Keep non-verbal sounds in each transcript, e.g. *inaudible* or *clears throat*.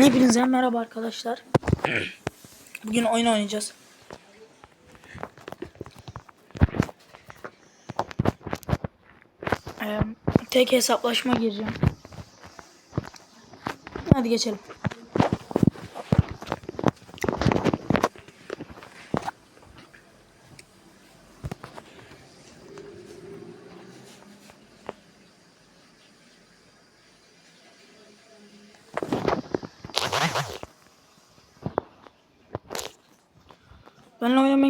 Hepinize merhaba arkadaşlar. Bugün oyun oynayacağız. Ee, tek hesaplaşma gireceğim. Hadi geçelim.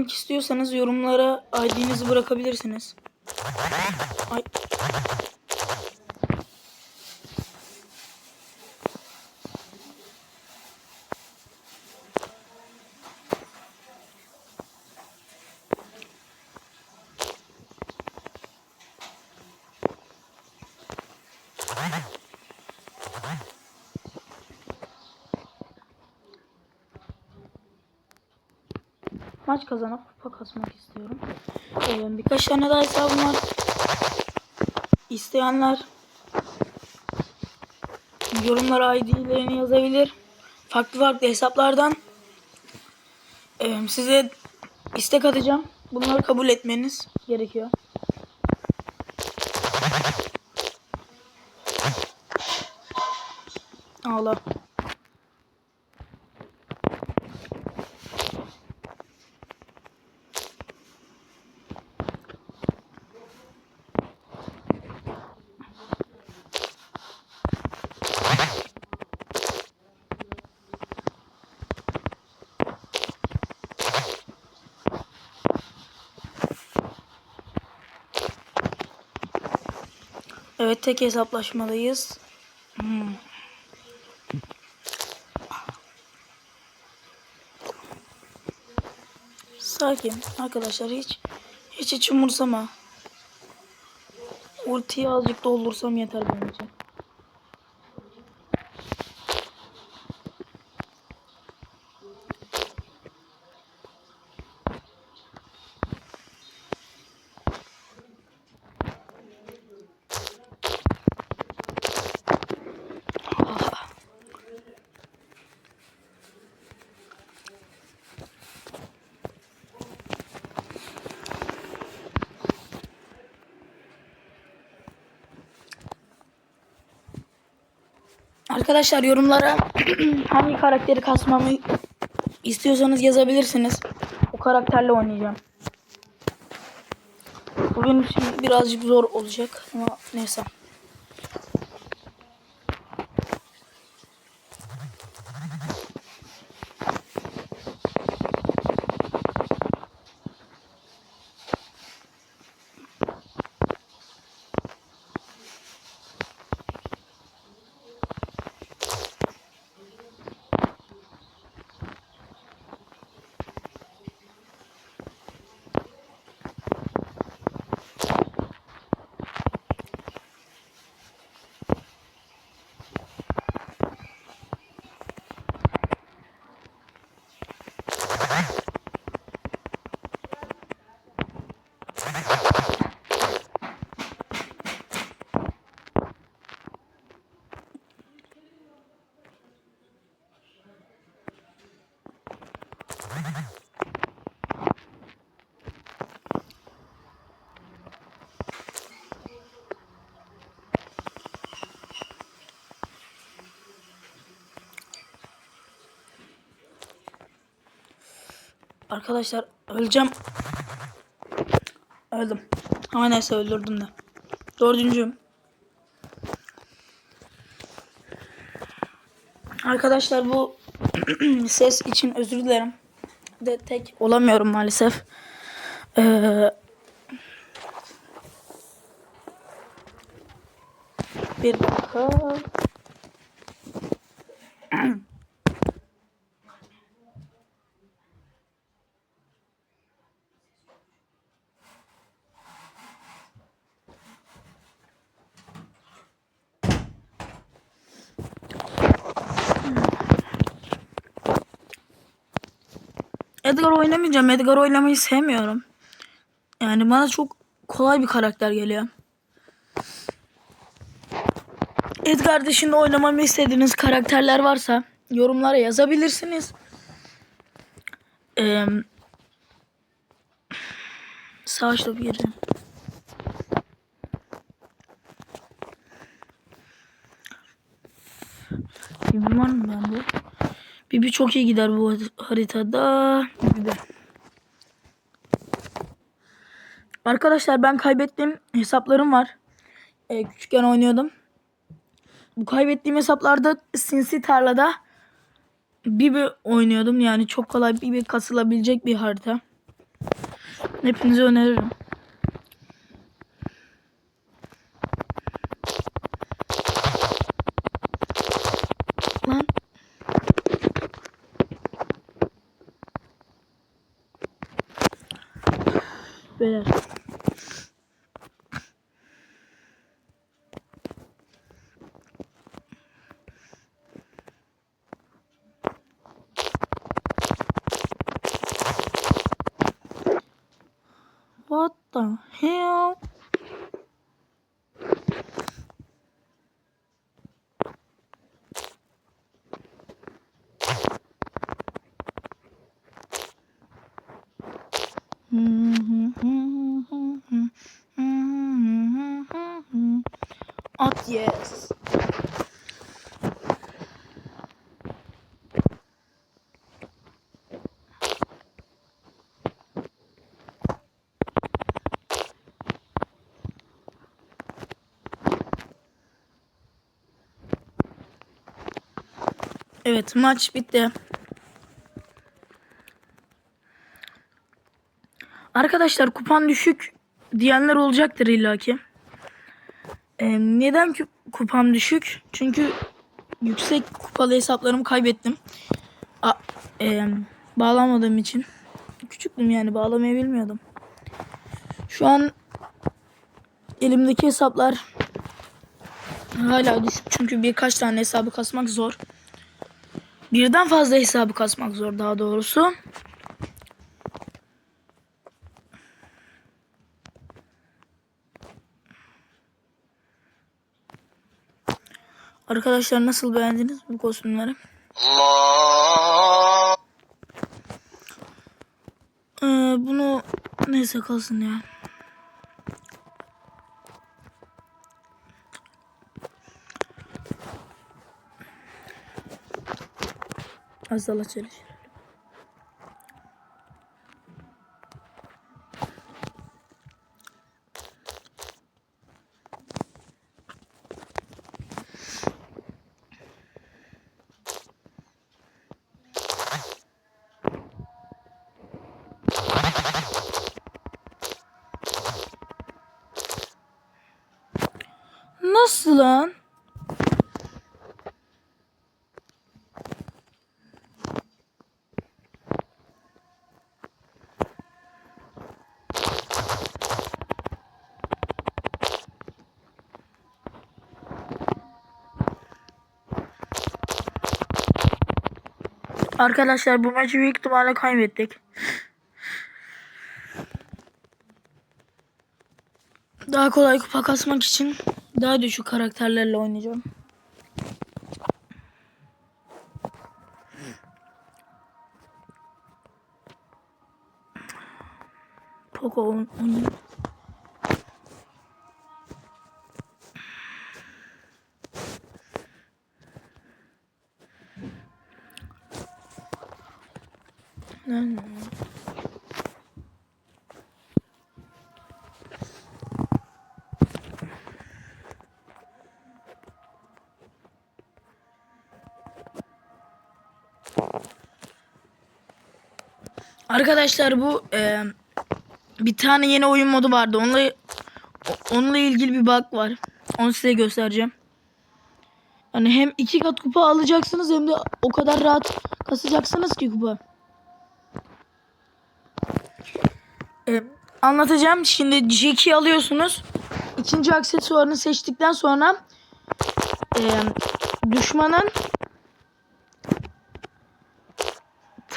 Oynamak istiyorsanız yorumlara ID'nizi bırakabilirsiniz. Ay. Maç kazanıp kupa kasmak istiyorum. Ee, birkaç tane daha hesabım var. İsteyenler yorumlara ID'lerini yazabilir. Farklı farklı hesaplardan ee, size istek atacağım. Bunları kabul etmeniz gerekiyor. Allah. Evet tek hesaplaşmadayız. Hmm. Sakin arkadaşlar hiç hiç hiç umursama. Ultiyi azıcık doldursam yeter benim Arkadaşlar yorumlara *clears throat* hangi karakteri kasmamı istiyorsanız yazabilirsiniz. O karakterle oynayacağım. Bu benim için birazcık zor olacak ama neyse. Arkadaşlar öleceğim. Öldüm. Ama neyse öldürdüm de. Dördüncüyüm. Arkadaşlar bu *clears throat* ses için özür dilerim. De tek olamıyorum maalesef. Ee, bir dakika. Edgar oynamayacağım. Edgar oynamayı sevmiyorum. Yani bana çok kolay bir karakter geliyor. Edgar dışında oynamamı istediğiniz karakterler varsa yorumlara yazabilirsiniz. Ee, savaş topu gireceğim. Bibi var mı bende? Bibi çok iyi gider bu haritada. Bibi. Arkadaşlar ben kaybettiğim hesaplarım var. Ee, küçükken oynuyordum. Bu kaybettiğim hesaplarda sinsi tarlada Bibi oynuyordum. Yani çok kolay Bibi kasılabilecek bir harita. Hepinize öneririm. The hell? At yes. Evet maç bitti. Arkadaşlar kupan düşük diyenler olacaktır illaki. Ee, neden ki kupam düşük? Çünkü yüksek kupalı hesaplarımı kaybettim. A, e, bağlamadığım için. Küçüktüm yani bağlamayı bilmiyordum. Şu an elimdeki hesaplar hala düşük. Çünkü birkaç tane hesabı kasmak zor. Birden fazla hesabı kasmak zor daha doğrusu. Arkadaşlar nasıl beğendiniz bu kostümleri? Allah Ee, bunu neyse kalsın ya. Azala çalışır. Nasıl lan? Arkadaşlar bu maçı büyük ihtimalle kaybettik. Daha kolay kupa kasmak için daha düşük karakterlerle oynayacağım. Poco oyn- Arkadaşlar bu e, bir tane yeni oyun modu vardı. Onunla onunla ilgili bir bug var. Onu size göstereceğim. Yani hem iki kat kupa alacaksınız hem de o kadar rahat kasacaksınız ki kupa. E, anlatacağım. Şimdi Jack'i alıyorsunuz. İkinci aksesuarını seçtikten sonra e, düşmanın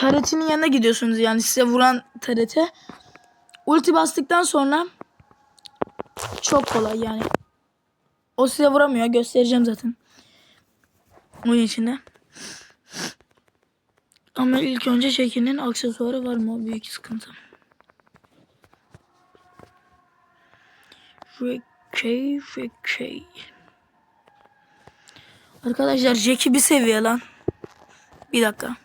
taretinin yanına gidiyorsunuz yani size vuran tarete. Ulti bastıktan sonra çok kolay yani. O size vuramıyor. Göstereceğim zaten. Oyun içinde. Ama ilk önce Jackie'nin aksesuarı var mı? Büyük sıkıntı. Jackie, Jackie. Arkadaşlar Jackie bir seviye lan. Bir dakika.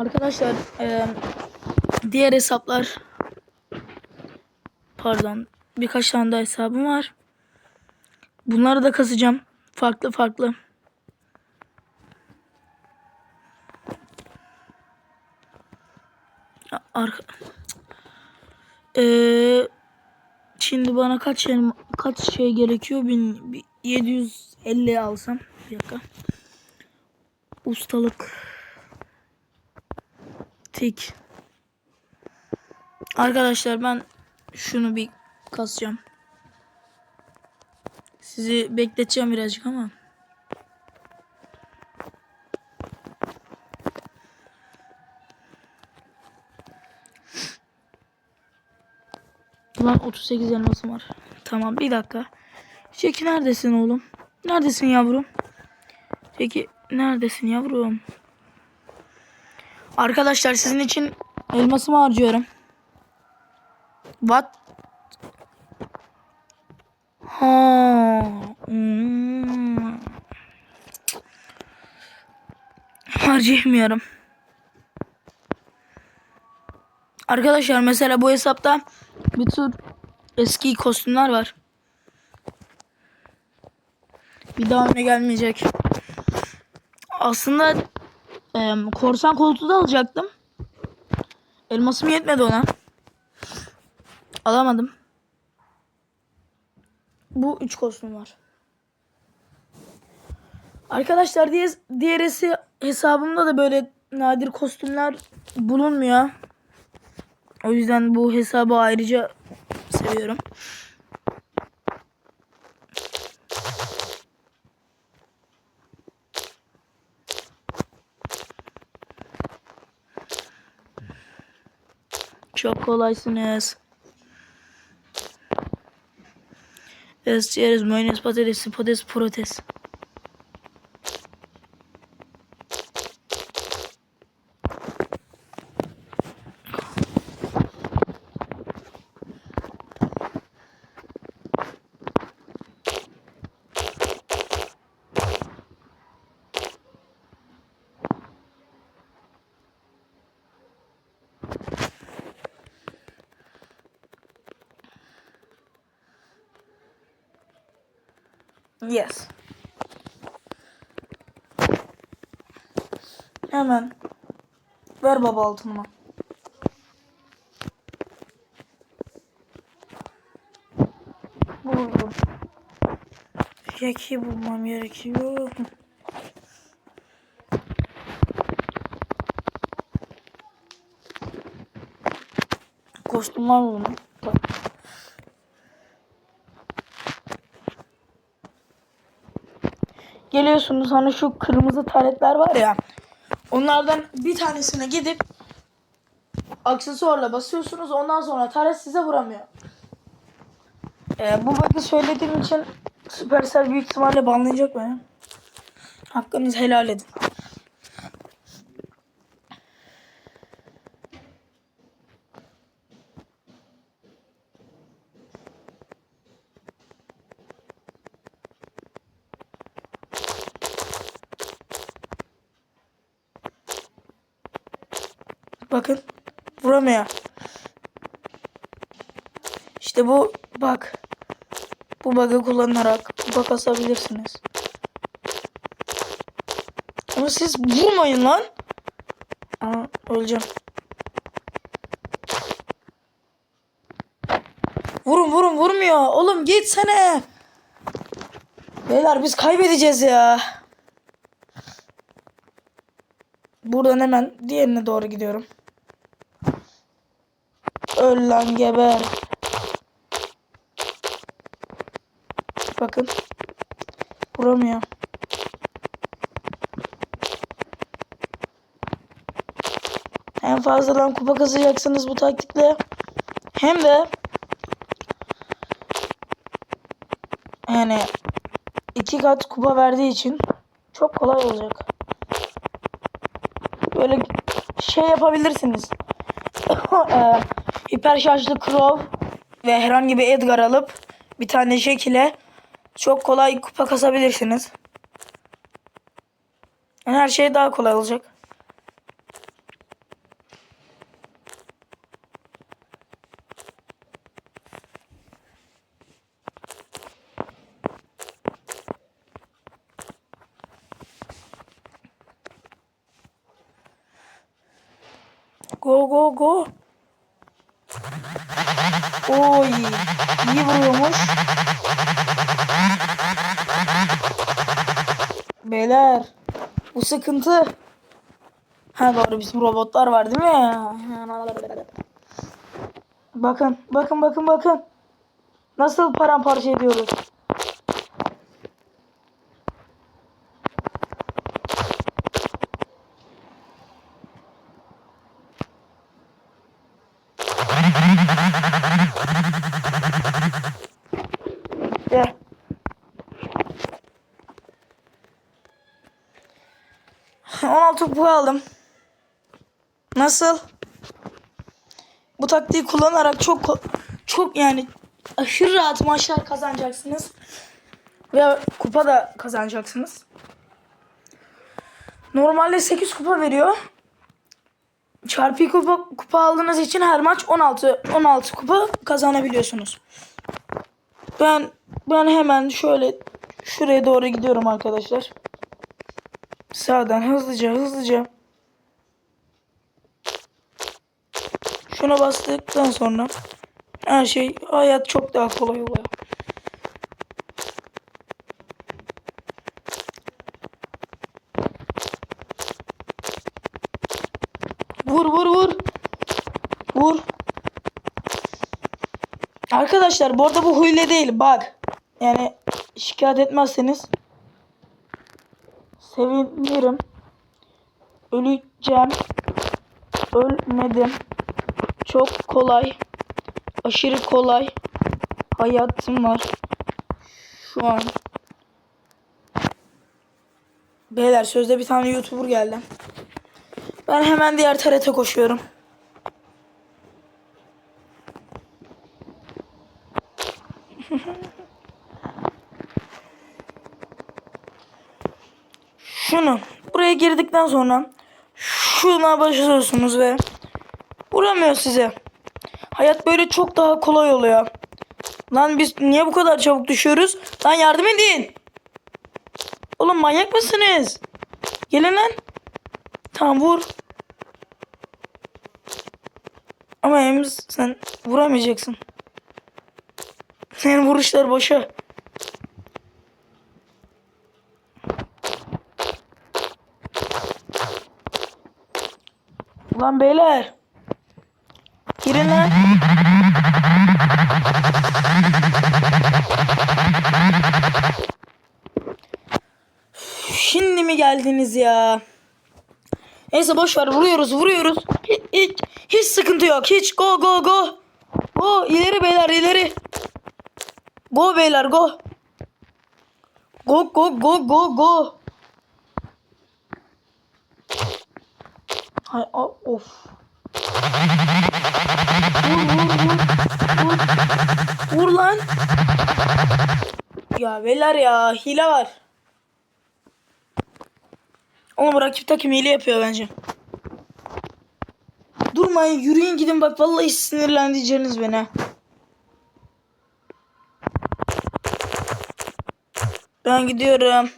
Arkadaşlar eee, diğer hesaplar pardon birkaç tane daha hesabım var. Bunları da kasacağım. Farklı farklı. Arka... Eee, şimdi bana kaç şey, kaç şey gerekiyor? Bin, bir 750 alsam. Bir dakika. Ustalık. Tik. Arkadaşlar ben şunu bir kasacağım. Sizi bekleteceğim birazcık ama. Lan 38 elmasım var. Tamam bir dakika. Şeki neredesin oğlum? Neredesin yavrum? Peki neredesin yavrum? Arkadaşlar sizin için elmasımı harcıyorum. What? Ha. hmm. Harcayamıyorum. Arkadaşlar mesela bu hesapta bir tür eski kostümler var. Bir daha öne gelmeyecek. Aslında e, korsan koltuğu da alacaktım. Elmasım yetmedi ona. Alamadım. Bu üç kostüm var. Arkadaşlar diğer, diğerisi hesabımda da böyle nadir kostümler bulunmuyor. O yüzden bu hesabı ayrıca seviyorum. Çok kolaysınız. Evet, yeriz. Mayonez, patates, patates, protez. Yes. Hemen. Ver baba altınıma. Buldum. Yaki bulmam gerekiyor. Kostümler buldum. Bak. Geliyorsunuz hani şu kırmızı taletler var ya. Onlardan bir tanesine gidip aksesuarla basıyorsunuz. Ondan sonra taret size vuramıyor. Ee, bu bug'ı söylediğim için Supercell büyük ihtimalle banlayacak beni. Hakkınızı helal edin. Bakın. Vuramıyor. İşte bu bak. Bu bug'ı kullanarak kupa kasabilirsiniz. Ama siz vurmayın lan. Aa, öleceğim. Vurun vurun vurmuyor. Oğlum gitsene. Beyler biz kaybedeceğiz ya. Buradan hemen diğerine doğru gidiyorum. Öl lan geber. Bakın. Vuramıyor. He hem fazladan kupa kazacaksınız bu taktikle. Hem de yani iki kat kupa verdiği için çok kolay olacak. Böyle şey yapabilirsiniz. *laughs* Hiper şarjlı Crow ve herhangi bir Edgar alıp bir tane Jack ile çok kolay kupa kasabilirsiniz. Yani her şey daha kolay olacak. Go go go. Oy. iyi vuruyormuş. Beyler. Bu sıkıntı. Ha doğru bizim robotlar var değil mi? Bakın bakın bakın bakın. Nasıl paramparça ediyoruz. Gel. On altı kupa aldım. Nasıl? Bu taktiği kullanarak çok çok yani aşırı rahat maçlar kazanacaksınız. Ve kupa da kazanacaksınız. Normalde 8 kupa veriyor. Çarpı kupa, kupa aldığınız için her maç 16 16 kupa kazanabiliyorsunuz. Ben ben hemen şöyle şuraya doğru gidiyorum arkadaşlar. Sağdan hızlıca hızlıca. Şuna bastıktan sonra her şey hayat çok daha kolay oluyor. Vur vur vur. Vur. Arkadaşlar bu arada bu hile değil bak. Yani şikayet etmezseniz sevinirim. Öleceğim. Ölmedim. Çok kolay. Aşırı kolay. Hayatım var. Şu an. Beyler sözde bir tane YouTuber geldi. Ben hemen diğer TRT koşuyorum. *laughs* Şunu buraya girdikten sonra şuna başlıyorsunuz ve vuramıyor size. Hayat böyle çok daha kolay oluyor. Lan biz niye bu kadar çabuk düşüyoruz? Lan yardım edin. Oğlum manyak mısınız? Gelin lan. Tamam vur. Ama Emz sen vuramayacaksın. Senin vuruşlar boşa. Ulan beyler. Girin. Şimdi mi geldiniz ya? Neyse boş ver vuruyoruz vuruyoruz. Hiç, hiç, hiç sıkıntı yok. Hiç go go go. Go ileri beyler ileri. Go beyler go. Go go go go go. Hay of. Vur vur vur. Vur. Lan. Ya beyler ya hile var. Bu rakip takım hile yapıyor bence. Durmayın yürüyün gidin bak vallahi sinirlendireceğiniz beni. Ben gidiyorum.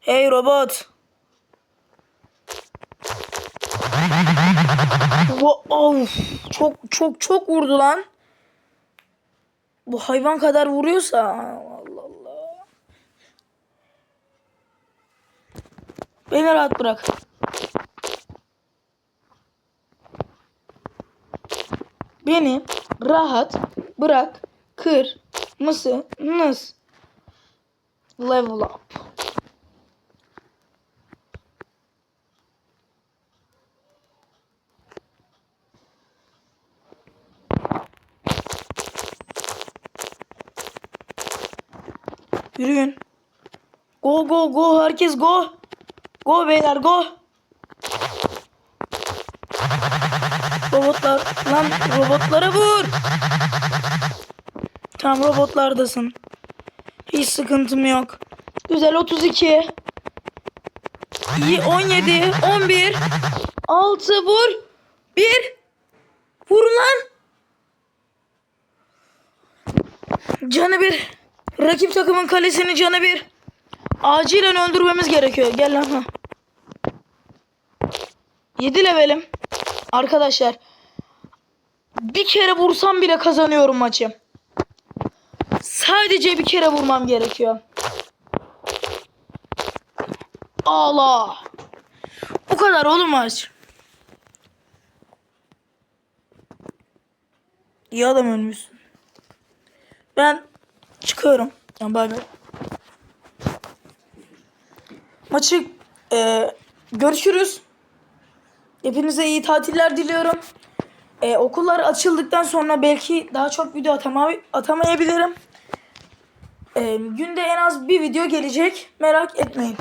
Hey robot. Wo- Of, çok çok çok vurdu lan. Bu hayvan kadar vuruyorsa Allah Allah. Beni rahat bırak. Beni rahat bırak. Kır mısınız? Level up. Yürüyün. Go go go herkes go. Go beyler go. Robotlar lan robotlara vur. Tamam robotlardasın. Hiç sıkıntım yok. Güzel 32. İyi 17, 11, 6 vur. 1 Vur lan. Canı bir. Rakip takımın kalesini canı bir. Acilen öldürmemiz gerekiyor. Gel lan. Ha. 7 levelim. Arkadaşlar. Bir kere vursam bile kazanıyorum maçı. Sadece bir kere vurmam gerekiyor. Allah. Bu kadar oğlum maç. İyi adam ölmüşsün. Ben çıkıyorum. Yani bay bay. Maçı e, görüşürüz. Hepinize iyi tatiller diliyorum. E, okullar açıldıktan sonra belki daha çok video atama, atamayabilirim. E, günde en az bir video gelecek. Merak etmeyin.